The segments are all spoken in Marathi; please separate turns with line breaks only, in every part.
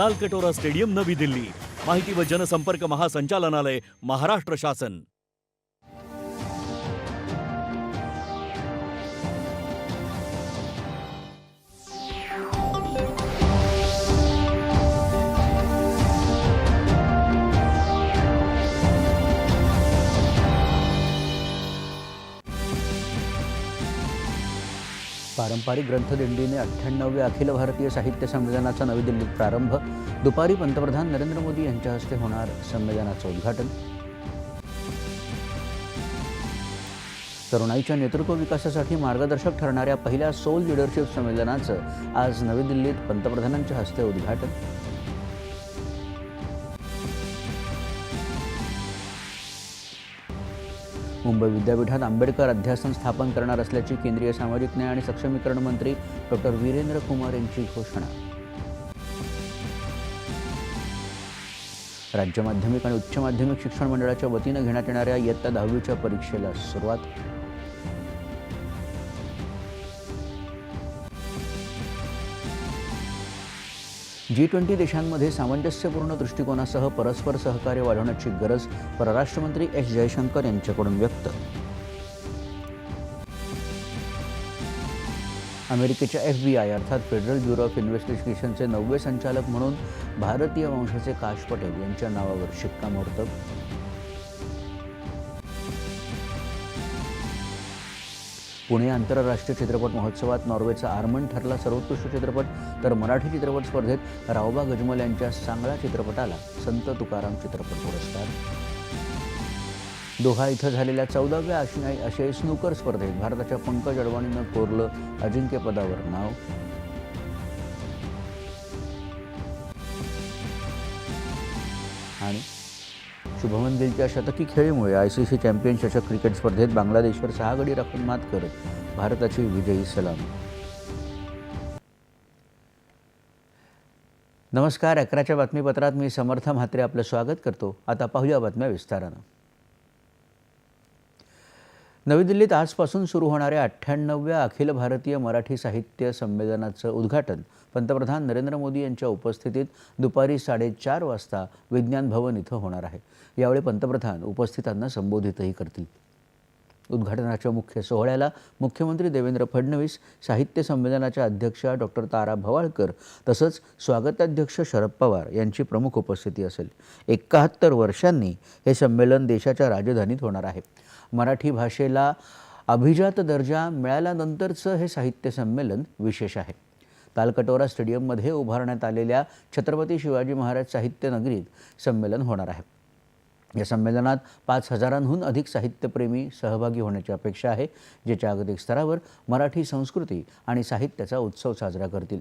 तालकटोरा स्टेडियम नवी दिल्ली. माहिती व जनसंपर्क महासंचालनालय महाराष्ट्र शासन.
पारंपरिक ग्रंथदिंडीने अठ्ठ्याण्णव्या अखिल भारतीय साहित्य संमेलनाचा नवी दिल्लीत प्रारंभ. दुपारी पंतप्रधान नरेंद्र मोदी यांच्या हस्ते होणार संमेलनाचं उद्घाटन. तरुणाईच्या नेतृत्व विकासासाठी मार्गदर्शक ठरणाऱ्या पहिल्या सोल लिडरशिप संमेलनाचं आज नवी दिल्लीत पंतप्रधानांच्या हस्ते उद्घाटन. मुंबई विद्यापीठात आंबेडकर अध्यासन स्थापन करणार असल्याची केंद्रीय सामाजिक न्याय आणि सक्षमीकरण मंत्री डॉक्टर वीरेंद्र कुमार यांची घोषणा. राज्य माध्यमिक आणि उच्च माध्यमिक शिक्षण मंडळाच्या वतीनं घेण्यात येणाऱ्या इयत्ता दहावीच्या परीक्षेला सुरुवात. जी ट्वेंटी देशांमध्ये सामंजस्यपूर्ण दृष्टिकोनासह परस्पर सहकार्य वाढवण्याची गरज परराष्ट्रमंत्री एस जयशंकर यांच्याकडून व्यक्त. अमेरिकेच्या एफ बी आय अर्थात फेडरल ब्युरो ऑफ इन्व्हेस्टिगेशनचे नववे संचालक म्हणून भारतीय वंशाचे काश पटेल यांच्या नावावर शिक्कामोर्तब पुणे आंतरराष्ट्रीय चित्रपट महोत्सवात नॉर्वेचा आर्मन ठरला सर्वोत्कृष्ट चित्रपट तर मराठी चित्रपट स्पर्धेत रावबा गजमल यांच्या सांगळा चित्रपटाला संत तुकाराम चित्रपट पुरस्कार. दोहा इथं झालेल्या चौदाव्या आशियाई आशियाई स्नूकर स्पर्धेत भारताच्या पंकज अडवाणीनं कोरलं अजिंक्यपदावर नाव. आणि शुभमन गिलच्या शतकी खेळीमुळे आय सी सी चॅम्पियन चषक क्रिकेट स्पर्धेत बांगलादेशवर सहा गडी राखून मात करत भारताची विजयी सलामी. नमस्कार अकराच्या बातमीपत्रात मी समर्थ म्हात्रे आपलं स्वागत करतो. आता पाहूया बातम्या विस्तारानं. नवी दिल्लीत आजपासून सुरू होणाऱ्या अठ्ठ्याण्णव्या अखिल भारतीय मराठी साहित्य संमेलनाचं उद्घाटन. पंतप्रधान नरेंद्र मोदी यांच्या उपस्थितीत दुपारी साडेचार वाजता विज्ञान भवन इथं होणार आहे. यावेळी पंतप्रधान उपस्थितांना संबोधितही करतील. उद्घाटनाच्या मुख्य सोहळ्याला मुख्यमंत्री देवेंद्र फडणवीस साहित्य संमेलनाच्या अध्यक्षा डॉक्टर तारा भवाळकर तसंच स्वागताध्यक्ष शरद पवार यांची प्रमुख उपस्थिती असेल. एकाहत्तर वर्षांनी हे संमेलन देशाच्या राजधानीत होणार आहे. मराठी भाषेला अभिजात दर्जा मिळाल्यानंतरचं हे साहित्य संमेलन विशेष आहे. तालकटोरा स्टेडियममध्ये उभारण्यात आलेल्या छत्रपती शिवाजी महाराज साहित्य नगरीत संमेलन होणार आहे. या संमेलनात पाच हजारांहून अधिक साहित्यप्रेमी सहभागी होण्याची अपेक्षा आहे जे जागतिक स्तरावर मराठी संस्कृती आणि साहित्याचा उत्सव साजरा करतील.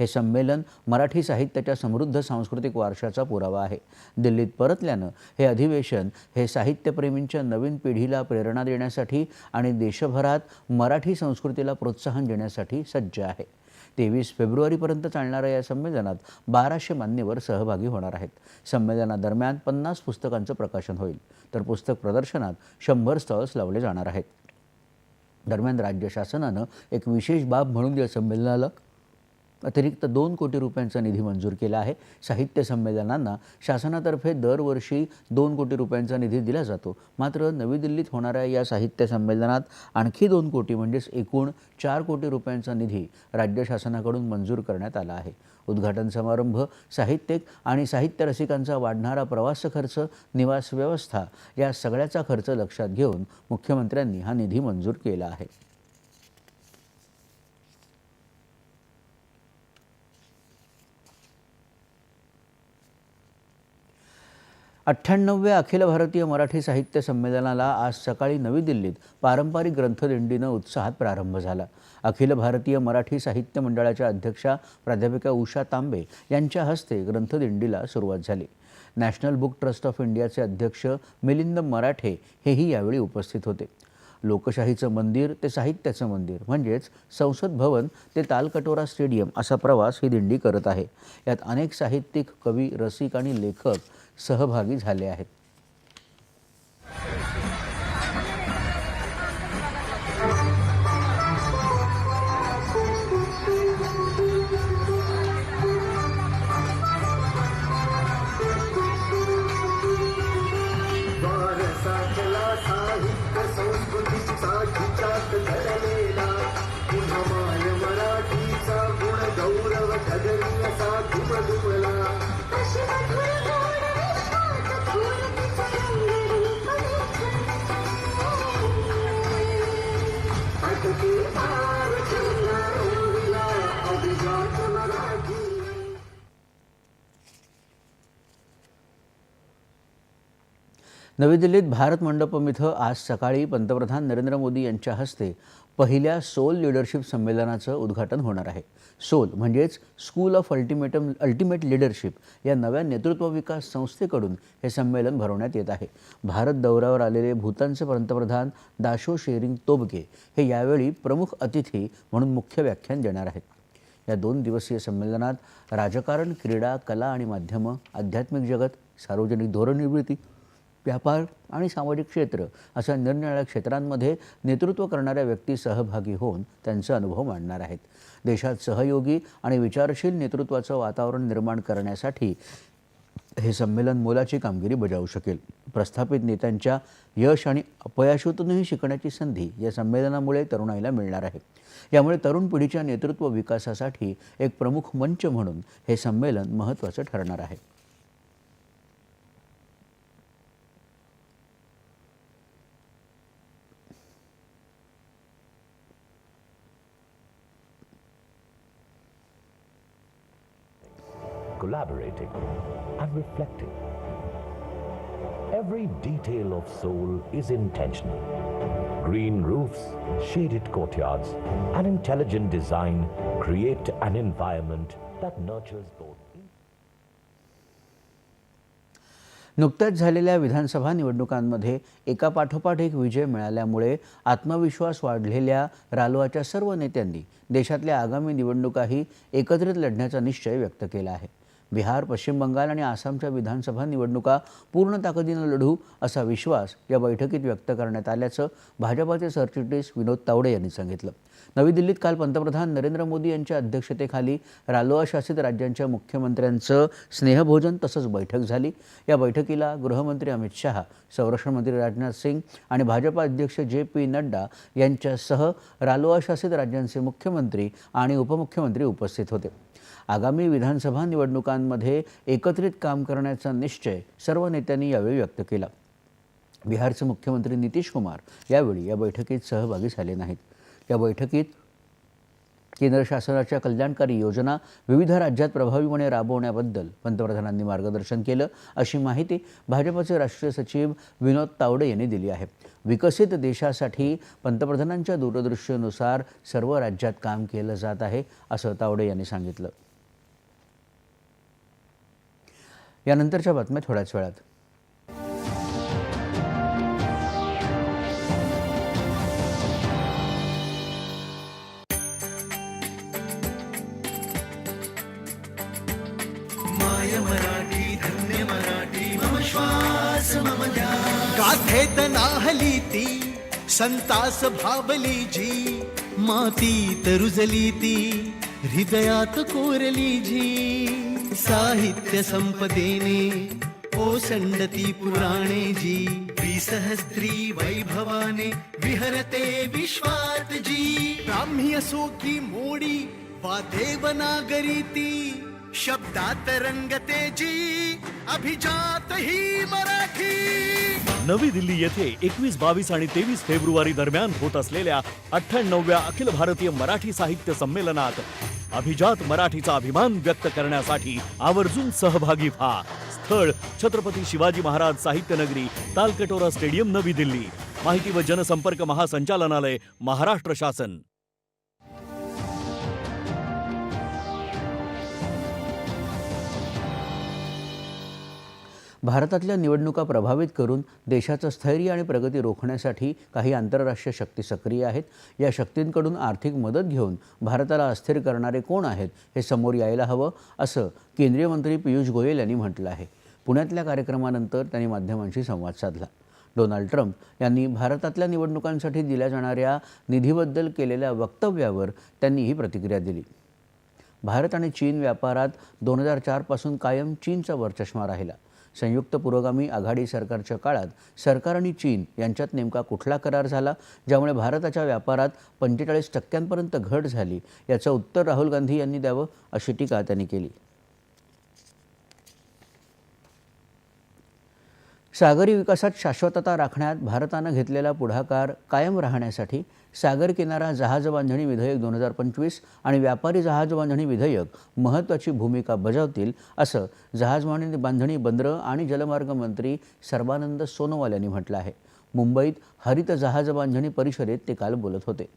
हे संमेलन मराठी साहित्याच्या समृद्ध सांस्कृतिक वारशाचा पुरावा आहे. दिल्लीत परतल्यानं हे अधिवेशन हे साहित्यप्रेमींच्या नवीन पिढीला प्रेरणा देण्यासाठी आणि देशभरात मराठी संस्कृतीला प्रोत्साहन देण्यासाठी सज्ज आहे. तेवीस फेब्रुवारीपर्यंत चालणाऱ्या या संमेलनात बाराशे मान्यवर सहभागी होणार आहेत. संमेलनादरम्यान पन्नास पुस्तकांचं प्रकाशन होईल. तर पुस्तक प्रदर्शनात शंभर स्टॉल्स लावले जाणार आहेत. दरम्यान राज्य शासनानं एक विशेष बाब म्हणून या संमेलनाला अतिरिक्त दोन कोटी रुपयांचा निधी मंजूर केला आहे. साहित्य संमेलनांना शासनातर्फे दरवर्षी दोन कोटी रुपयांचा निधी दिला जातो. मात्र नवी दिल्लीत होणाऱ्या या साहित्य संमेलनात आणखी दोन कोटी म्हणजेच एकूण चार कोटी रुपयांचा निधी राज्य शासनाकडून मंजूर करण्यात आला आहे. उद्घाटन समारंभ साहित्यिक आणि साहित्य रसिकांचा वाढणारा प्रवास खर्च निवास व्यवस्था या सगळ्याचा खर्च लक्षात घेऊन मुख्यमंत्र्यांनी हा निधी मंजूर केला आहे. अठ्ठ्याण्णव्या अखिल भारतीय मराठी साहित्य संमेलनाला आज सकाळी नवी दिल्लीत पारंपरिक ग्रंथदिंडीनं उत्साहात प्रारंभ झाला. अखिल भारतीय मराठी साहित्य मंडळाच्या अध्यक्षा प्राध्यापिका उषा तांबे यांच्या हस्ते ग्रंथदिंडीला सुरुवात झाली. नॅशनल बुक ट्रस्ट ऑफ इंडियाचे अध्यक्ष मिलिंद मराठे हेही यावेळी उपस्थित होते. लोकशाहीचं मंदिर ते साहित्याचं मंदिर म्हणजेच संसद भवन ते तालकटोरा स्टेडियम असा प्रवास ही दिंडी करत आहे. यात अनेक साहित्यिक कवी रसिक आणि लेखक सहभागी झाले आहेत.
अटकी पार
नवी दिल्लीत भारत मंडपम इथं आज सकाळी पंतप्रधान नरेंद्र मोदी यांच्या हस्ते पहिल्या सोल लीडरशिप संमेलनाचं उद्घाटन होणार आहे. सोल म्हणजेच school of ultimatum ultimate leadership या नव्या नेतृत्व विकास संस्थेकडून हे संमेलन भरवण्यात येत आहे. भारत दौऱ्यावर आलेले भूतानचे पंतप्रधान दाशो शेरिंग तोबगे हे यावेळी प्रमुख अतिथी म्हणून मुख्य व्याख्यान देणार आहेत. या दोन दिवसीय संमेलनात राजकारण क्रीडा कला आणि माध्यमं आध्यात्मिक जगत सार्वजनिक धोरणनिवृत्ती व्यापार आणि सामाजिक क्षेत्र अशा निरनिराळ्या क्षेत्रांमध्ये नेतृत्व करणाऱ्या व्यक्ती सहभागी होऊन त्यांचा अनुभव मांडणार आहेत. देशात सहयोगी आणि विचारशील नेतृत्वाचं वातावरण निर्माण करण्यासाठी हे संमेलन मोलाची कामगिरी बजावू शकेल. प्रस्थापित नेत्यांच्या यश आणि अपयशातूनही शिकण्याची संधी या संमेलनामुळे तरुणाईला मिळणार आहे. यामुळे तरुण पिढीच्या नेतृत्व विकासासाठी एक प्रमुख मंच म्हणून हे संमेलन महत्त्वाचं ठरणार आहे.
Detail of soul is intentional. Green roofs, shaded courtyards, and intelligent design create an environment that nurtures both.
नुकत्याच झालेल्या विधानसभा निवडणुकांमध्ये एकापाठोपाठ एक विजय मिळाल्यामुळे आत्मविश्वास वाढलेल्या रालोआच्या सर्व नेत्यांनी देशातल्या आगामी निवडणुकाही एकत्रित लढण्याचा निश्चय व्यक्त केला आहे बिहार पश्चिम बंगाल आणि आसामच्या विधानसभा निवडणुका पूर्ण ताकदीनं लढू असा विश्वास या बैठकीत व्यक्त करण्यात आल्याचं भाजपाचे सरचिटणीस विनोद तावडे यांनी सांगितलं. नवी दिल्लीत काल पंतप्रधान नरेंद्र मोदी यांच्या अध्यक्षतेखाली रालोआ शासित राज्यांच्या मुख्यमंत्र्यांचं स्नेहभोजन तसंच बैठक झाली. या बैठकीला गृहमंत्री अमित शहा संरक्षण मंत्री राजनाथ सिंग आणि भाजपा अध्यक्ष जे पी नड्डा यांच्यासह रालोआ शासित राज्यांचे मुख्यमंत्री आणि उपमुख्यमंत्री उपस्थित होते. आगामी विधानसभा निवडणुकांमध्ये एकत्रित काम करण्याचा निश्चय सर्व नेत्यांनी यावेळी व्यक्त केला. बिहारचे मुख्यमंत्री नितीश कुमार यावेळी या बैठकीत सहभागी झाले नाहीत. या बैठकीत केंद्र शासनाच्या कल्याणकारी योजना विविध राज्यात प्रभावीपणे राबवण्याबद्दल पंतप्रधानांनी मार्गदर्शन केलं अशी माहिती भाजपचे राष्ट्रीय सचिव विनोद तावडे यांनी दिली आहे. विकसित देशासाठी पंतप्रधानांच्या दूरदृष्टीनुसार सर्व राज्यात काम केलं जात आहे असं तावडे यांनी सांगितलं. यानंतरच्या बातम्या थोड्याच वेळात.
माय मराठी मराठी गाथेत नाहली ती संतास भावली जी माती रुजली ती हृदयात कोरली जी. साहित्य संपदेने ओसंडती पुराणे जी। द्विसहस्त्री वैभवाने विहरते विश्वात जी। ब्राह्मी असो की मोडी वा देवनागरी ती शब्दात रंगते जी अभिजात ही मराठी।
नवी दिल्ली येथे एकवीस बावीस आणि तेवीस फेब्रुवारी दरम्यान होत असलेल्या अठ्ठ्याण्णवव्या अखिल भारतीय मराठी साहित्य संमेलनात अभिजात मराठीचा अभिमान व्यक्त करण्यासाठी आवर्जून सहभागी व्हा. स्थळ छत्रपती शिवाजी महाराज साहित्य नगरी तालकटोरा स्टेडियम नवी दिल्ली. माहिती व जनसंपर्क महासंचालनालय महाराष्ट्र शासन.
भारतातल्या निवडणुका प्रभावित करून देशाचं स्थैर्य आणि प्रगती रोखण्यासाठी काही आंतरराष्ट्रीय शक्ती सक्रिय आहेत. या शक्तींकडून आर्थिक मदत घेऊन भारताला अस्थिर करणारे कोण आहेत हे समोर यायला हवं असं केंद्रीय मंत्री पियुष गोयल यांनी म्हटलं आहे. पुण्यातल्या कार्यक्रमानंतर त्यांनी माध्यमांशी संवाद साधला. डोनाल्ड ट्रम्प यांनी भारतातल्या निवडणुकांसाठी दिल्या जाणाऱ्या निधीबद्दल केलेल्या वक्तव्यावर त्यांनी ही प्रतिक्रिया दिली. भारत आणि चीन व्यापारात दोन हजार चारपासून कायम चीनचा वरचष्मा राहिला. संयुक्त पुरोगामी आघाडी सरकारच्या काळात सरकार आणि चीन यांच्यात नेमका कुठला करार झाला ज्यामुळे भारताच्या व्यापारात पंचेचाळीस टक्क्यांपर्यंत घट झाली याचं उत्तर राहुल गांधी यांनी द्यावं अशी टीका त्यांनी केली. सागरी विकासात शाश्वतता राखण्यात भारतानं घेतलेला पुढाकार कायम राहण्यासाठी सागर किनारा जहाज बांधणी विधेयक दोन हजार पंचवीस आणि व्यापारी जहाज बांधणी विधेयक महत्त्वाची भूमिका बजावतील असं जहाज बांधणी बंदरं आणि जलमार्ग मंत्री सर्बानंद सोनोवाल यांनी म्हटलं आहे. मुंबईत हरित जहाज बांधणी परिषदेत ते काल बोलत होते.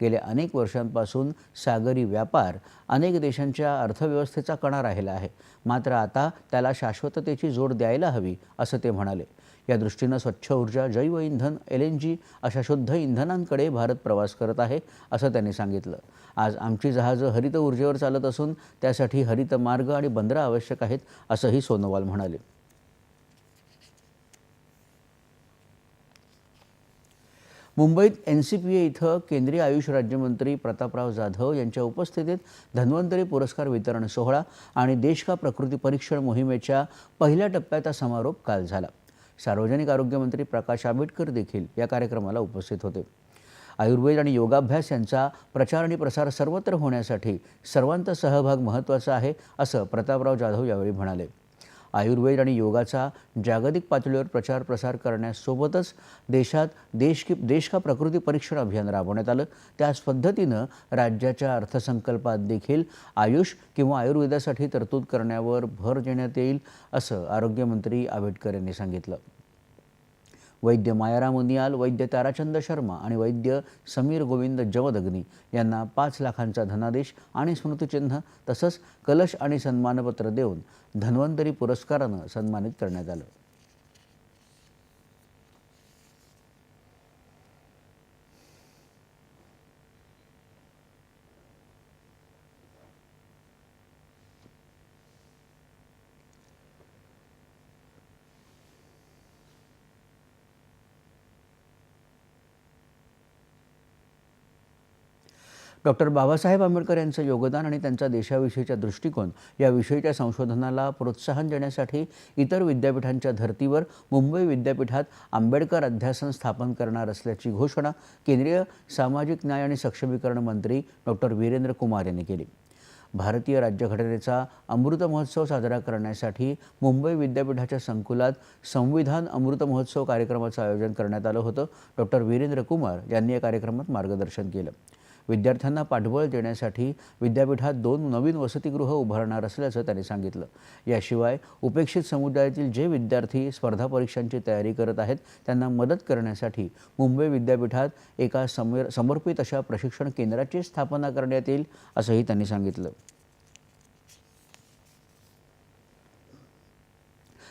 गेल्या अनेक वर्षांपासून सागरी व्यापार अनेक देशांच्या अर्थव्यवस्थेचा कणा राहिला आहे. मात्र आता त्याला शाश्वततेची जोड द्यायला हवी असं ते म्हणाले. या दृष्टीनं स्वच्छ ऊर्जा जैव इंधन एल एन जी अशा शुद्ध इंधनांकडे भारत प्रवास करत आहे असं त्यांनी सांगितलं. आज आमची जहाजं हरित ऊर्जेवर चालत असून त्यासाठी हरित मार्ग आणि बंदरं आवश्यक आहेत असंही सोनोवाल म्हणाले. मुंबईत एन सी पी ए इथं केंद्रीय आयुष राज्यमंत्री प्रतापराव जाधव यांच्या उपस्थितीत धन्वंतरी पुरस्कार वितरण सोहळा आणि देश का प्रकृती परीक्षण मोहिमेच्या पहिल्या टप्प्याचा समारोप काल झाला. सार्वजनिक आरोग्यमंत्री प्रकाश आंबेडकर देखील या कार्यक्रमाला उपस्थित होते. आयुर्वेद आणि योगाभ्यास यांचा प्रचार आणि प्रसार सर्वत्र होण्यासाठी सर्वांचा सहभाग महत्त्वाचा आहे असं प्रतापराव जाधव यावेळी म्हणाले. आयुर्वेद आणि योगाचा जागतिक पातळीवर प्रचार प्रसार करण्यासोबतच देशात देश की देश का प्रकृती परीक्षण अभियान राबवण्यात आलं. त्याच पद्धतीनं राज्याच्या अर्थसंकल्पात देखील आयुष किंवा आयुर्वेदासाठी तरतूद करण्यावर भर देण्यात येईल असं आरोग्यमंत्री आंबेडकर यांनी सांगितलं. वैद्य मायाराम मुनियाल वैद्य ताराचंद शर्मा आणि वैद्य समीर गोविंद जवदग्नी यांना पाच लाखांचा धनादेश आणि स्मृतिचिन्ह तसंच कलश आणि सन्मानपत्र देऊन धन्वंतरी पुरस्कारानं सन्मानित करण्यात आलं. डॉक्टर बाबासाहेब आंबेडकर यांचं योगदान आणि त्यांचा देशाविषयीचा दृष्टिकोन या विषयीच्या संशोधनाला प्रोत्साहन देण्यासाठी इतर विद्यापीठांच्या धर्तीवर मुंबई विद्यापीठात आंबेडकर अध्यासन स्थापन करणार असल्याची घोषणा केंद्रीय सामाजिक न्याय आणि सक्षमीकरण मंत्री डॉक्टर वीरेंद्र कुमार यांनी केली. भारतीय राज्यघटनेचा अमृत महोत्सव साजरा करण्यासाठी मुंबई विद्यापीठाच्या संकुलात संविधान अमृत महोत्सव कार्यक्रमाचं आयोजन करण्यात आलं होतं. डॉक्टर वीरेंद्र कुमार यांनी या कार्यक्रमात मार्गदर्शन केलं. विद्यार्थ्यांना पाठबळ देण्यासाठी विद्यापीठात दोन नवीन वसतिगृह उभारणार असल्याचं त्यांनी सांगितलं. याशिवाय उपेक्षित समुदायातील जे विद्यार्थी स्पर्धा परीक्षांची तयारी करत आहेत त्यांना मदत करण्यासाठी मुंबई विद्यापीठात एका समर समर्पित अशा प्रशिक्षण केंद्राची स्थापना करण्यात येईल असंही त्यांनी सांगितलं.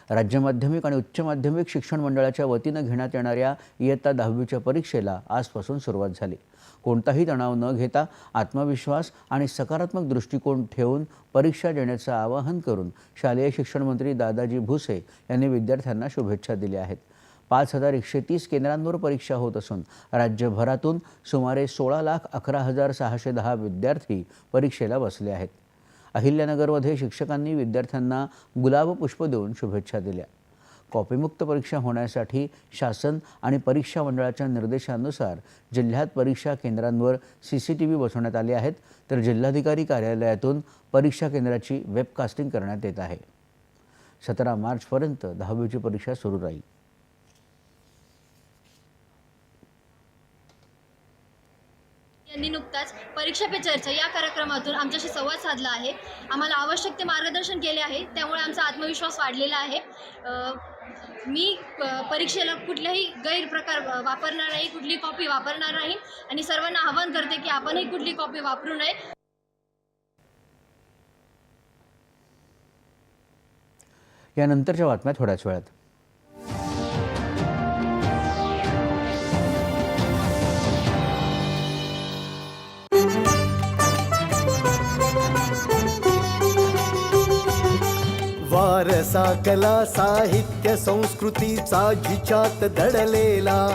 राज्य माध्यमिक आणि उच्च माध्यमिक शिक्षण मंडळाच्या वतीनं घेण्यात येणाऱ्या इयत्ता दहावीच्या परीक्षेला आजपासून सुरुवात झाली. कोणताही तणाव न घेता आत्मविश्वास आणि सकारात्मक दृष्टिकोन ठेवून परीक्षा देण्याचं आवाहन करून शालेय शिक्षण मंत्री दादाजी भुसे यांनी विद्यार्थ्यांना शुभेच्छा दिल्या आहेत. पाच हजार एकशे तीस केंद्रांवर परीक्षा होत असून राज्यभरातून सुमारे सोळा लाख अकरा हजार सहाशे दहा विद्यार्थी परीक्षेला बसले आहेत. अहिल्यानगरमध्ये शिक्षकांनी विद्यार्थ्यांना गुलाब पुष्प देऊन शुभेच्छा दिल्या. कॉपीमुक्त परीक्षा होण्यासाठी शासन आणि परीक्षा मंडळाच्या निर्देशानुसार जिल्ह्यात परीक्षा केंद्रांवर सी सी टी व्ही बसवण्यात आले आहेत. तर जिल्हाधिकारी कार्यालयातून परीक्षा केंद्राची वेबकास्टिंग करण्यात येत आहे. सतरा मार्चपर्यंत दहावीची परीक्षा सुरू राहील.
यांनी नुकताच परीक्षा पे चर्चा या कार्यक्रमातून आमच्याशी संवाद साधला आहे. आम्हाला आवश्यक ते मार्गदर्शन केले आहे. त्यामुळे आमचा आत्मविश्वास वाढलेला आहे. मी परीक्षेला कुठल्याही गैरप्रकार वापरणार नाही कुठली कॉपी वापरणार नाही आणि सर्वांना आवाहन करते की आपणही कुठली कॉपी वापरू नये.
यानंतरच्या बातम्या थोड्याच वेळात.
वारसा कला साहित्य संस्कृतीचा जिच्यात दडलेला.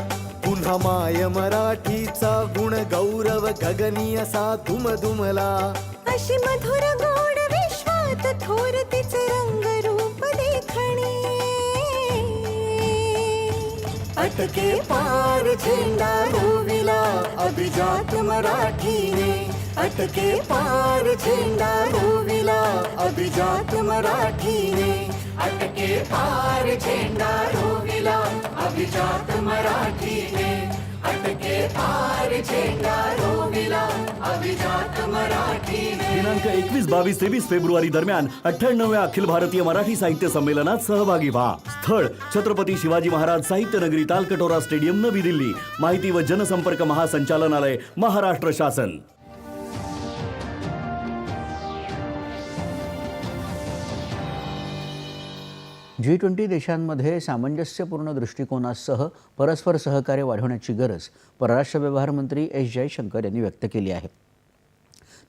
पुन्हा माय मराठीचा गुण गौरव गगनीय सा धुमधुमला.
अशी मधुर गोड विश्वात थोर तिचे रंग रूप देखणे.
अटके पार झेंडा रोविला अभिजात मराठीने. अटके पार झेंडा रोविला. अभिजात मराठीने. अटके पार झेंडा रोविला. अभिजात मराठीने. अटके पार झेंडा रोविला. अभिजात
दिनांक एकवीस बावीस तेवीस फेब्रुवारी दरम्यान अठ्ठ्याण्णव्या अखिल भारतीय मराठी साहित्य संमेलनात सहभागी व्हा. स्थळ छत्रपती शिवाजी महाराज साहित्य नगरी तालकटोरा स्टेडियम नवी दिल्ली. माहिती व जनसंपर्क महासंचालनालय महाराष्ट्र शासन.
जी ट्वेंटी देशांमध्ये सामंजस्यपूर्ण दृष्टिकोनासह परस्पर सहकार्य वाढवण्याची गरज परराष्ट्र व्यवहार मंत्री एस जयशंकर यांनी व्यक्त केली आहे.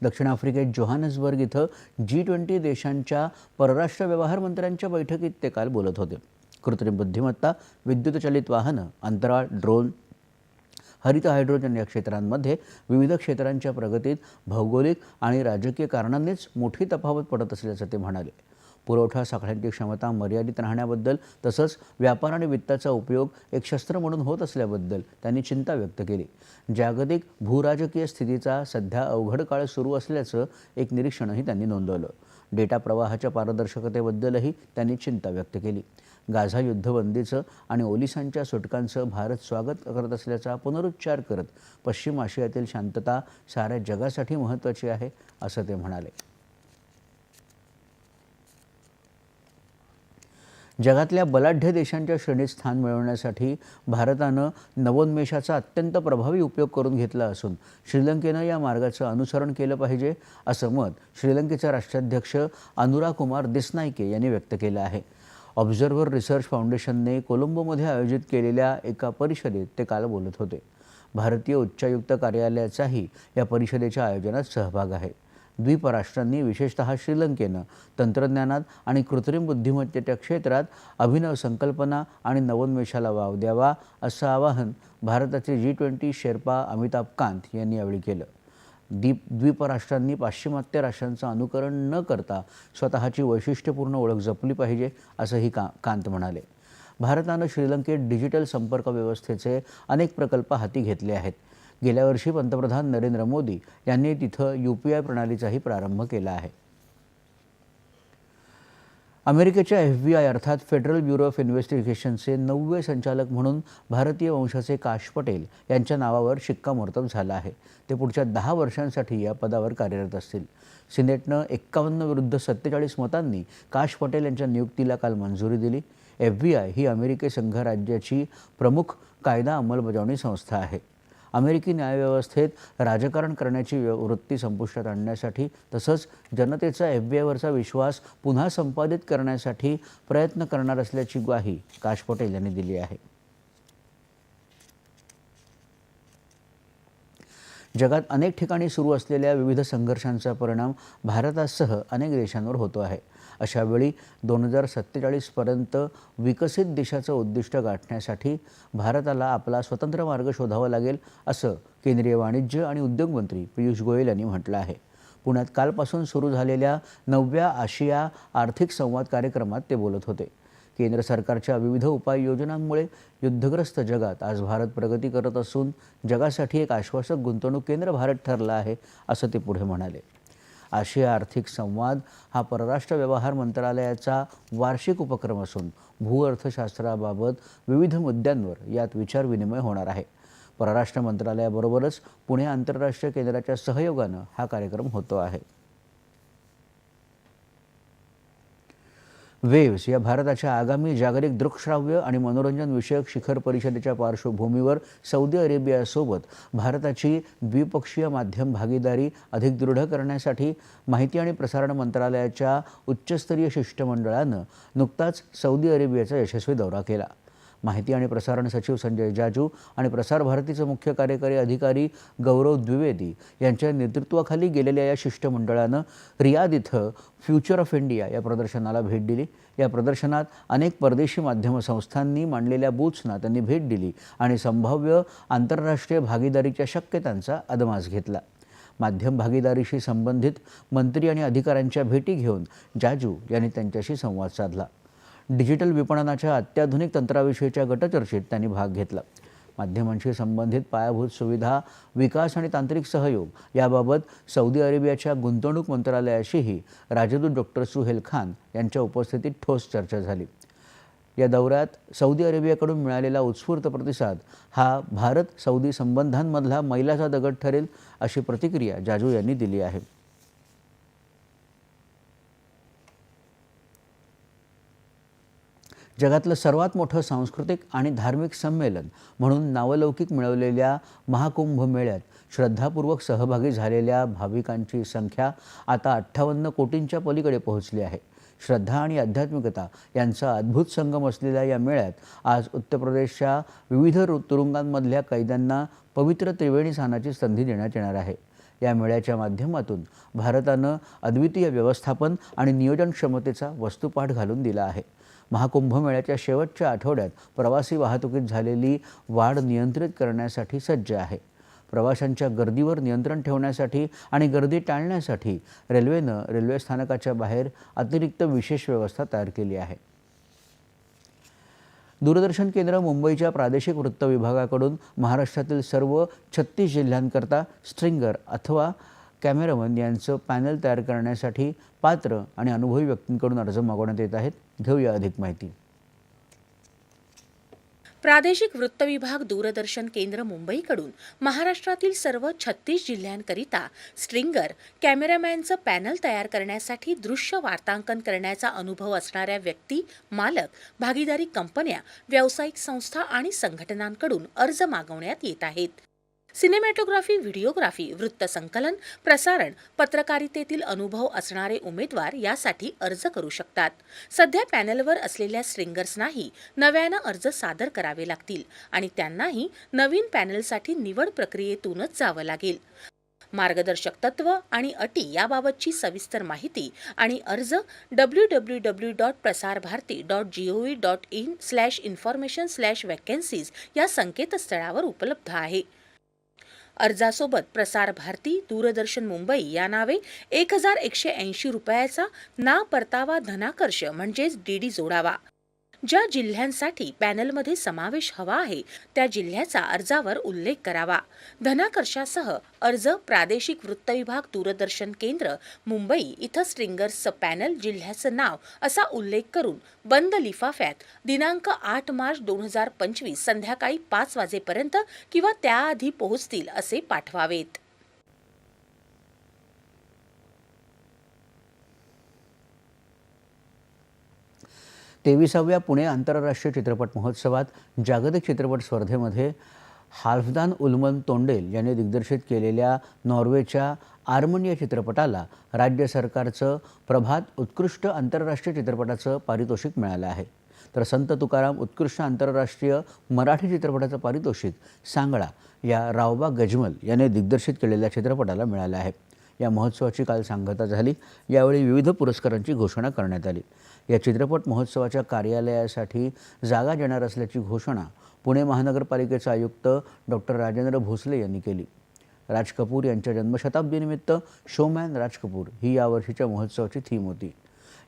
दक्षिण आफ्रिकेत जोहानसबर्ग इथं जी ट्वेंटी देशांच्या परराष्ट्र व्यवहार मंत्र्यांच्या बैठकीत ते काल बोलत होते. कृत्रिम बुद्धिमत्ता विद्युतचालित वाहनं अंतराळ ड्रोन हरित हायड्रोजन या क्षेत्रांमध्ये विविध क्षेत्रांच्या प्रगतीत भौगोलिक आणि राजकीय कारणांनीच मोठी तफावत पडत असल्याचं ते म्हणाले. पुरवठा साखळ्यांची क्षमता मर्यादित राहण्याबद्दल तसंच व्यापार आणि वित्ताचा उपयोग एक शस्त्र म्हणून होत असल्याबद्दल त्यांनी चिंता व्यक्त केली. जागतिक भूराजकीय स्थितीचा सध्या अवघड काळ सुरू असल्याचं एक निरीक्षणही त्यांनी नोंदवलं. डेटा प्रवाहाच्या पारदर्शकतेबद्दलही त्यांनी चिंता व्यक्त केली. गाझा युद्धबंदीचं आणि ओलिसांच्या सुटकांचं भारत स्वागत करत असल्याचा पुनरुच्चार करत पश्चिम आशियातील शांतता साऱ्या जगासाठी महत्त्वाची आहे असं ते म्हणाले. जगातल्या बलाढ्य देशांच्या श्रेणीत स्थान मिळवण्यासाठी भारतानं नवोन्मेषाचा अत्यंत प्रभावी उपयोग करून घेतला असून श्रीलंकेनं या मार्गाचं अनुसरण केलं पाहिजे असं मत श्रीलंकेचे राष्ट्राध्यक्ष अनुरा कुमार दिसनायके यांनी व्यक्त केलं आहे. ऑब्झर्व्हर रिसर्च फाउंडेशनने कोलंबोमध्ये आयोजित केलेल्या एका परिषदेत ते काल बोलत होते. भारतीय उच्चायुक्त कार्यालयाचाही या परिषदेच्या आयोजनात सहभाग आहे. द्वीपराष्ट्रांनी विशेषतः श्रीलंकेनं तंत्रज्ञानात आणि कृत्रिम बुद्धिमत्तेच्या क्षेत्रात अभिनव संकल्पना आणि नवोन्मेषाला वाव द्यावा असं आवाहन भारताचे जी ट्वेंटी शेर्पा अमिताभ कांत यांनी यावेळी केलं. द्वीप द्वीपराष्ट्रांनी पाश्चिमात्य राष्ट्रांचं अनुकरण न करता स्वतःची वैशिष्ट्यपूर्ण ओळख जपली पाहिजे असंही का कांत म्हणाले. भारतानं श्रीलंकेत डिजिटल संपर्क व्यवस्थेचे अनेक प्रकल्प हाती घेतले आहेत. गेल्या वर्षी पंतप्रधान नरेंद्र मोदी यांनी तिथं यू पी आय प्रणालीचाही प्रारंभ केला आहे. अमेरिकेच्या एफ बी आय अर्थात फेडरल ब्युरो ऑफ इन्व्हेस्टिगेशनचे नववे संचालक म्हणून भारतीय वंशाचे काश पटेल यांच्या नावावर शिक्कामोर्तब झालं आहे. ते पुढच्या दहा वर्षांसाठी या पदावर कार्यरत असतील. सिनेटनं एक्कावन्न विरुद्ध सत्तेचाळीस मतांनी काश पटेल यांच्या नियुक्तीला काल मंजुरी दिली. एफ बी आय ही अमेरिकी संघराज्याची प्रमुख कायदा अंमलबजावणी संस्था आहे. अमेरिकी न्यायव्यवस्थेत राजकारण करण्याची व्य- वृत्ती संपुष्टात आणण्यासाठी तसंच जनतेचा एफ बी आयवरचा विश्वास पुन्हा संपादित करण्यासाठी प्रयत्न करणार असल्याची ग्वाही काश पटेल यांनी दिली आहे. जगात अनेक ठिकाणी सुरू असलेल्या विविध संघर्षांचा परिणाम भारतासह अनेक देशांवर होतो आहे. अशावेळी दोन हजार सत्तेचाळीसपर्यंत विकसित देशाचं उद्दिष्ट गाठण्यासाठी भारताला आपला स्वतंत्र मार्ग शोधावा लागेल असं केंद्रीय वाणिज्य आणि उद्योग मंत्री पियुष गोयल यांनी म्हटलं आहे. पुण्यात कालपासून सुरू झालेल्या नवव्या आशिया आर्थिक संवाद कार्यक्रमात ते बोलत होते. केंद्र सरकारच्या विविध उपाययोजनांमुळे युद्धग्रस्त जगात आज भारत प्रगती करत असून जगासाठी एक आश्वासक गुंतवणूक केंद्र भारत ठरलं आहे असं ते पुढे म्हणाले. आशिया आर्थिक संवाद हा परराष्ट्र व्यवहार मंत्रालयाचा वार्षिक उपक्रम असून भूअर्थशास्त्राबाबत विविध मुद्द्यांवर यात विचारविनिमय होणार आहे. परराष्ट्र मंत्रालयाबरोबरच पुणे आंतरराष्ट्रीय केंद्राच्या सहयोगानं हा कार्यक्रम होतो आहे. वेव्स या भारताच्या आगामी जागतिक दृकश्राव्य आणि मनोरंजन विषयक शिखर परिषदेच्या पार्श्वभूमीवर सौदी अरेबियासोबत भारताची द्विपक्षीय माध्यम भागीदारी अधिक दृढ करण्यासाठी माहिती आणि प्रसारण मंत्रालयाच्या उच्चस्तरीय शिष्टमंडळानं नुकताच सौदी अरेबियाचा यशस्वी दौरा केला. माहिती आणि प्रसारण सचिव संजय जाजू आणि प्रसार भारतीचे मुख्य कार्यकारी अधिकारी गौरव द्विवेदी यांच्या नेतृत्वाखाली गेलेल्या या शिष्टमंडळानं रियाद इथं फ्युचर ऑफ इंडिया या प्रदर्शनाला भेट दिली. या प्रदर्शनात अनेक परदेशी माध्यम संस्थांनी मांडलेल्या बूथ्सना त्यांनी भेट दिली आणि संभाव्य आंतरराष्ट्रीय भागीदारीच्या शक्यतांचा अदमास घेतला. माध्यम भागीदारीशी संबंधित मंत्री आणि अधिकाऱ्यांच्या भेटी घेऊन जाजू यांनी त्यांच्याशी संवाद साधला. डिजिटल विपणनाच्या अत्याधुनिक तंत्राविषयीच्या गटचर्चेत त्यांनी भाग घेतला. माध्यमांशी संबंधित पायाभूत सुविधा विकास आणि तांत्रिक सहयोग याबाबत सौदी अरेबियाच्या गुंतवणूक मंत्रालयाशीही राजदूत डॉक्टर सुहेल खान यांच्या उपस्थितीत ठोस चर्चा झाली. या दौऱ्यात सौदी अरेबियाकडून मिळालेला उत्स्फूर्त प्रतिसाद हा भारत सौदी संबंधांमधला मैलाचा दगड ठरेल अशी प्रतिक्रिया जाजू यांनी दिली आहे. जगातलं सर्वात मोठं सांस्कृतिक आणि धार्मिक संमेलन म्हणून नावलौकिक मिळवलेल्या महाकुंभ मेळ्यात श्रद्धापूर्वक सहभागी झालेल्या भाविकांची संख्या आता अठ्ठावन्न कोटींच्या पलीकडे पोहोचली आहे. श्रद्धा आणि आध्यात्मिकता यांचा अद्भुत संगम असलेल्या या मेळ्यात आज उत्तर प्रदेशच्या विविध रु- तुरुंगांमधल्या कैद्यांना पवित्र त्रिवेणी स्थानाची संधी देण्यात येणार आहे. या मेळ्याच्या माध्यमातून भारतानं अद्वितीय व्यवस्थापन आणि नियोजन क्षमतेचा वस्तुपाठ घालून दिला आहे. महाकुंभमेळ्याच्या शेवटच्या आठवड्यात प्रवासी वाहतुकीत झालेली वाढ नियंत्रित करण्यासाठी सज्ज आहे. प्रवाशांच्या गर्दीवर नियंत्रण ठेवण्यासाठी आणि गर्दी टाळण्यासाठी रेल्वेनं रेल्वे स्थानकाच्या बाहेर अतिरिक्त विशेष व्यवस्था तयार केली आहे. दूरदर्शन केंद्र मुंबईच्या प्रादेशिक वृत्त विभागाकडून महाराष्ट्रातील सर्व छत्तीस जिल्ह्यांकरता स्ट्रिंगर अथवा कॅमेरामन यांचं पॅनल तयार करण्यासाठी पात्र आणि अनुभवी व्यक्तींकडून अर्ज मागवण्यात येत आहेत. घेऊया अधिक माहिती.
प्रादेशिक वृत्त विभाग दूरदर्शन केंद्र मुंबईकडून महाराष्ट्रातील सर्व छत्तीस जिल्ह्यांकरिता स्ट्रिंगर कॅमेरामॅनचं पॅनल तयार करण्यासाठी दृश्य वार्तांकन करण्याचा अनुभव असणाऱ्या व्यक्ती मालक भागीदारी कंपन्या व्यावसायिक संस्था आणि संघटनांकडून अर्ज मागवण्यात येत आहेत. सिनेमॅटोग्राफी व्हिडिओग्राफी वृत्तसंकलन प्रसारण पत्रकारितेतील अनुभव असणारे उमेदवार यासाठी अर्ज करू शकतात. सध्या पॅनलवर असलेल्या स्ट्रिंगर्सनाही नव्यानं अर्ज सादर करावे लागतील आणि त्यांनाही नवीन पॅनलसाठी निवड प्रक्रियेतूनच जावं लागेल. मार्गदर्शक तत्व आणि अटी याबाबतची सविस्तर माहिती आणि अर्ज W W W dot Prasar Bharati dot G O V dot in slash information slash vacancies या संकेतस्थळावर उपलब्ध आहे. अर्जासोबत प्रसार भारती दूरदर्शन मुंबई या नावे एक हजार एकशे ऐंशी रुपयाचा ना परतावा धनाकर्ष म्हणजेच डीडी जोडावा. ज्या जिल्ह्यांसाठी पॅनलमध्ये समावेश हवा आहे त्या जिल्ह्याचा अर्जावर उल्लेख करावा. धनाकर्षासह अर्ज प्रादेशिक वृत्त विभाग दूरदर्शन केंद्र मुंबई इथं स्ट्रिंगर्सचं पॅनल जिल्ह्याचं नाव असा उल्लेख करून बंद लिफाफ्यात दिनांक आठ मार्च दोन हजार पंचवीस संध्याकाळी पाच वाजेपर्यंत किंवा त्याआधी पोहोचतील असे पाठवावेत.
तेविसाव्या पुणे आंतरराष्ट्रीय चित्रपट महोत्सवात जागतिक चित्रपट स्पर्धेमध्ये हाल्फदान उल्मन तोंडेल यांनी दिग्दर्शित केलेल्या नॉर्वेच्या आर्मन या चित्रपटाला राज्य सरकारचं प्रभात उत्कृष्ट आंतरराष्ट्रीय चित्रपटाचं पारितोषिक मिळालं आहे. तर संत तुकाराम उत्कृष्ट आंतरराष्ट्रीय मराठी चित्रपटाचं पारितोषिक सांगळा या रावबा गजमल याने दिग्दर्शित केलेल्या चित्रपटाला मिळालं आहे. या महोत्सवाची काल सांगता झाली. यावेळी विविध पुरस्कारांची घोषणा करण्यात आली. या चित्रपट महोत्सवाच्या कार्यालयासाठी जागा देणार असल्याची घोषणा पुणे महानगरपालिकेचे आयुक्त डॉक्टर राजेंद्र भोसले यांनी केली. राज कपूर यांच्या जन्मशताब्दीनिमित्त शोमॅन राज कपूर ही यावर्षीच्या महोत्सवाची थीम होती.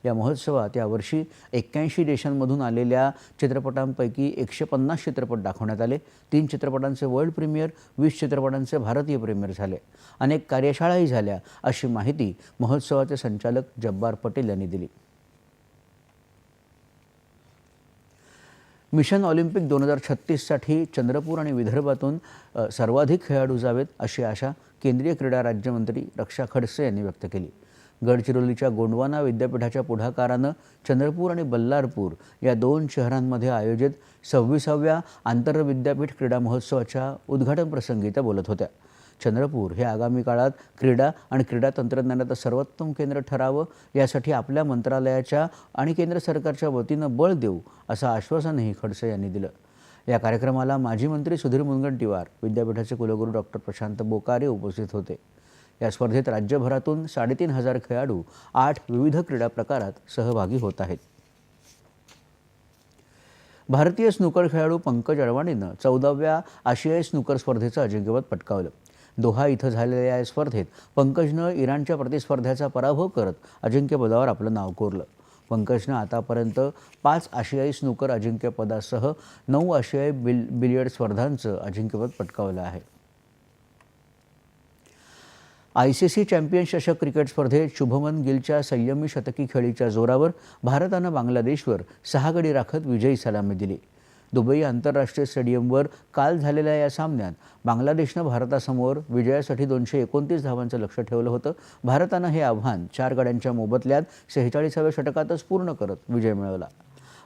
या महोत्सवात यावर्षी एक्क्याऐंशी देशांमधून आलेल्या चित्रपटांपैकी एकशे पन्नास चित्रपट दाखवण्यात आले. तीन चित्रपटांचे वर्ल्ड प्रीमियर वीस चित्रपटांचे भारतीय प्रीमियर झाले. अनेक कार्यशाळाही झाल्या अशी माहिती महोत्सवाचे संचालक जब्बार पटेल यांनी दिली. मिशन ऑलिम्पिक दोन हजार छत्तीससाठी चंद्रपूर आणि विदर्भातून सर्वाधिक खेळाडू जावेत अशी आशा केंद्रीय क्रीडा राज्यमंत्री रक्षा खडसे यांनी व्यक्त केली. गडचिरोलीच्या गोंडवाना विद्यापीठाच्या पुढाकारानं चंद्रपूर आणि बल्लारपूर या दोन शहरांमध्ये आयोजित सव्वीसाव्या आंतरविद्यापीठ क्रीडा महोत्सवाच्या उद्घाटन प्रसंगी त्या बोलत होत्या. चंद्रपूर हे आगामी काळात क्रीडा आणि क्रीडा तंत्रज्ञानाचं सर्वोत्तम केंद्र ठरावं यासाठी आपल्या मंत्रालयाच्या आणि केंद्र सरकारच्या वतीनं बळ देऊ असं आश्वासनही खडसे यांनी दिलं. या कार्यक्रमाला माजी मंत्री सुधीर मुनगंटीवार विद्यापीठाचे कुलगुरू डॉक्टर प्रशांत बोकारे उपस्थित होते. या स्पर्धेत राज्यभरातून साडेतीन हजार खेळाडू आठ विविध क्रीडा प्रकारात सहभागी होत आहेत. भारतीय स्नूकर खेळाडू पंकज अडवाणीनं चौदाव्या आशियाई स्नूकर स्पर्धेचं अजिंक्यपद पटकावलं. दोहा इथं झालेल्या या स्पर्धेत पंकजनं इराणच्या प्रतिस्पर्ध्याचा पराभव करत अजिंक्यपदावर आपलं नाव कोरलं. पंकजनं आतापर्यंत पाच आशियाई स्नूकर अजिंक्यपदासह नऊ आशियाई बिल बिलियर्ड स्पर्धांचं अजिंक्यपद पटकावलं आहे. आय सी सी चॅम्पियन चषक क्रिकेट स्पर्धेत शुभमन गिलच्या संयमी शतकी खेळीच्या जोरावर भारतानं बांगलादेशवर सहा गडी राखत विजयी सलामी दिली. दुबई आंतरराष्ट्रीय स्टेडियमवर काल झालेल्या या सामन्यात बांगलादेशनं भारतासमोर विजयासाठी दोनशे एकोणतीस धावांचं लक्ष ठेवलं होतं. भारतानं हे आव्हान चार गड्यांच्या मोबदल्यात सेहेचाळीसाव्या षटकातच पूर्ण करत विजय मिळवला.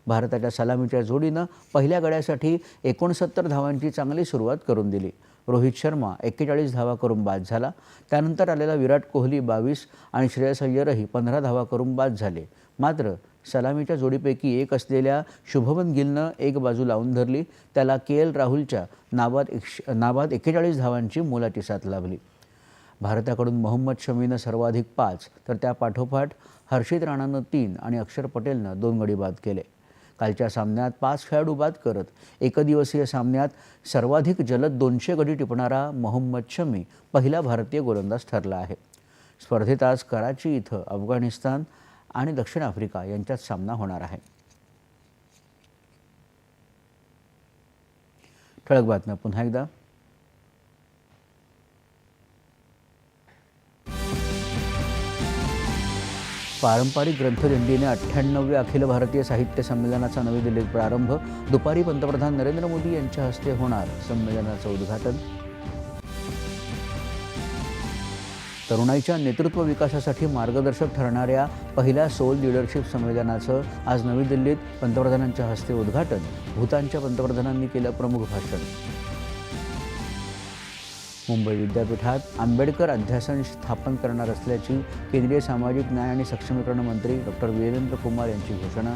भारताच्या सलामीच्या जोडीनं पहिल्या गड्यासाठी एकोणसत्तर धावांची चांगली सुरुवात करून दिली. रोहित शर्मा एक्केचाळीस धावा करून बाद झाला. त्यानंतर आलेला विराट कोहली बावीस आणि श्रेयस अय्यरही पंधरा धावा करून बाद झाले. मात्र सलामीच्या जोडीपैकी एक असलेल्या शुभमन गिलनं एक बाजू लावून धरली. त्याला के एल राहुलच्या नाबाद एकशे नाबाद एक्केचाळीस धावांची मोलाची साथ लाभली. भारताकडून मोहम्मद शमीनं सर्वाधिक पाच तर त्या पाठोपाठ हर्षित राणानं तीन आणि अक्षर पटेलनं दोन गडी बाद केले. कालच्या सामन्यात पाच खेळाडू बाद करत एकदिवसीय सामन्यात सर्वाधिक जलद दोनशे गडी टिपणारा मोहम्मद शमी पहिला भारतीय गोलंदाज ठरला आहे. स्पर्धेत आज कराची इथं अफगाणिस्तान आणि दक्षिण आफ्रिका यांच्यात सामना होणार आहे. ठळक बातम्या पुन्हा एकदा. पारंपरिक ग्रंथदिंडीने अठ्ठ्याण्णव्या अखिल भारतीय साहित्य संमेलनाचा नवी दिल्लीत प्रारंभ. दुपारी पंतप्रधान नरेंद्र मोदी यांच्या हस्ते होणार संमेलनाचं उद्घाटन. तरुणाईच्या नेतृत्व विकासासाठी मार्गदर्शक ठरणाऱ्या पहिल्या सोल लिडरशिप संमेलनाचं आज नवी दिल्लीत पंतप्रधानांच्या हस्ते उद्घाटन. भूतानच्या पंतप्रधानांनी केलं प्रमुख भाषण. मुंबई विद्यापीठात आंबेडकर अध्यासन स्थापन करणार असल्याची केंद्रीय सामाजिक न्याय आणि सक्षमीकरण मंत्री डॉक्टर वीरेंद्र कुमार यांची घोषणा.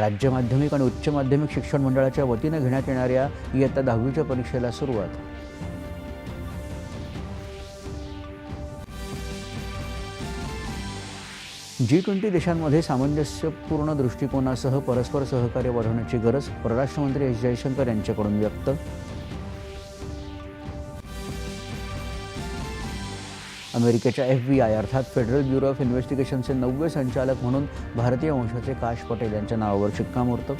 राज्य माध्यमिक आणि उच्च माध्यमिक शिक्षण मंडळाच्या वतीनं घेण्यात येणाऱ्या इयत्ता दहावीच्या परीक्षेला सुरुवात. जी ट्वेंटी देशांमध्ये सामंजस्यपूर्ण दृष्टिकोनासह परस्पर सहकार्य वाढवण्याची गरज परराष्ट्रमंत्री एस जयशंकर यांच्याकडून व्यक्त. अमेरिकेच्या एफ बी आय अर्थात फेडरल ब्युरो ऑफ इन्व्हेस्टिगेशनचे नववे संचालक म्हणून भारतीय वंशाचे काश पटेल यांच्या नावावर शिक्कामोर्तब.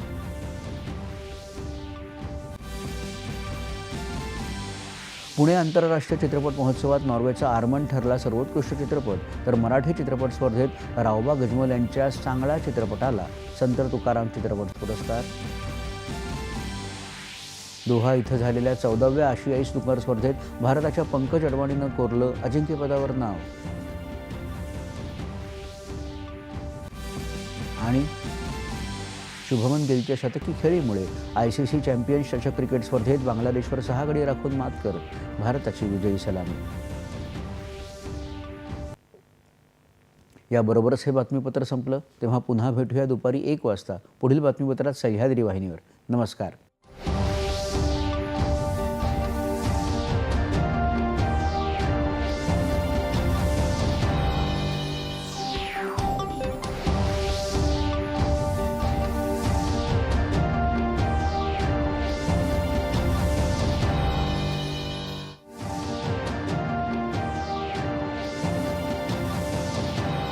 पुणे आंतरराष्ट्रीय चित्रपट महोत्सवात नॉर्वेचा आर्मन ठरला सर्वोत्कृष्ट चित्रपट. तर मराठी चित्रपट स्पर्धेत रावबा गजमल यांच्या चांगला चित्रपटाला संत तुकाराम चित्रपट पुरस्कार. दोहा इथं झालेल्या चौदाव्या आशियाई स्नुकर स्पर्धेत भारताच्या पंकज अडवाणीनं कोरलं अजिंक्यपदावर नाव. आणि शुभमन गिलच्या शतकी खेळीमुळे आय सी सी चॅम्पियन्स चषक क्रिकेट स्पर्धेत बांगलादेशवर सहा गडी राखून मात करत भारताची विजयी सलामी. याबरोबरच हे बातमीपत्र संपलं. तेव्हा पुन्हा भेटूया दुपारी एक वाजता. पुढील बातमीपत्रात सह्याद्री वाहिनीवर. नमस्कार.